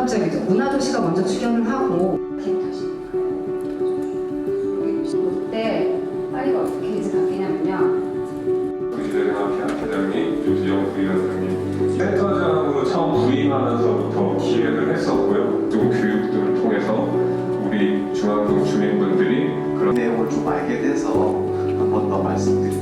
복합적이죠. 문화도시가 먼저 출연을 하고 이때 파리가 어떻게 이제 바뀌냐면요. 부지대생활 회장님, 유지영 부위원장님 센터장으로 처음 부임하면서부터 기획을 했었고요. 또 교육들을 통해서 우리 중앙동 주민분들이 그런 내용을 좀 알게 돼서 한 번더 하겠습니다.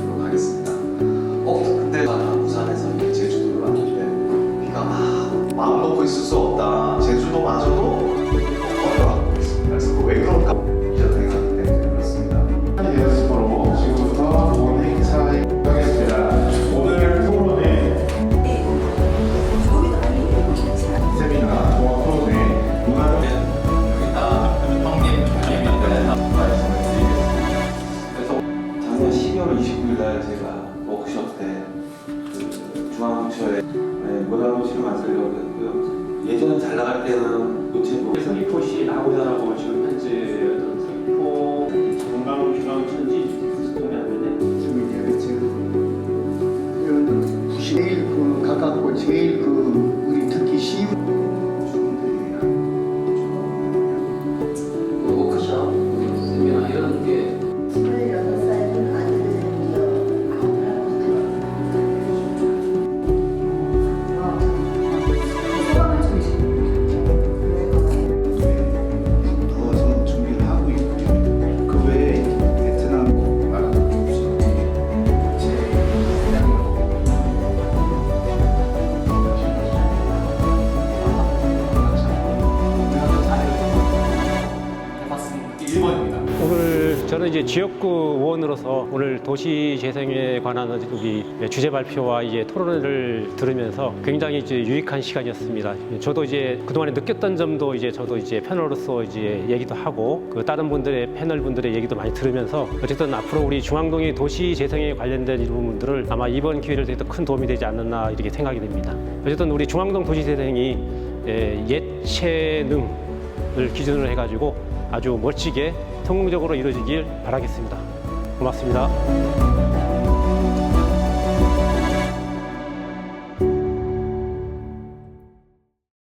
네, 문화도시를 만들려고 했고요. 예전에 잘 나갈 때는 노체부 서귀포시 나고자라고 지금 현재 어떤 서귀포. 관광중앙 천지. 동해안면에 제일 그 가깝고 제일 그 우리 특히 시워 저는 이제 지역구 의원으로서 오늘 도시 재생에 관한 우리 주제 발표와 이제 토론회를 들으면서 굉장히 이제 유익한 시간이었습니다. 저도 이제 그동안에 느꼈던 점도 이제 저도 이제 패널로서 이제 얘기도 하고 그 다른 분들의 패널 분들의 얘기도 많이 들으면서 어쨌든 앞으로 우리 중앙동의 도시 재생에 관련된 이 부분들을 아마 이번 기회를 통해서 큰 도움이 되지 않았나 이렇게 생각이 됩니다. 어쨌든 우리 중앙동 도시 재생이 예, 예체능을 기준으로 해가지고 아주 멋지게 성공적으로 이루어지길 바라겠습니다. 고맙습니다.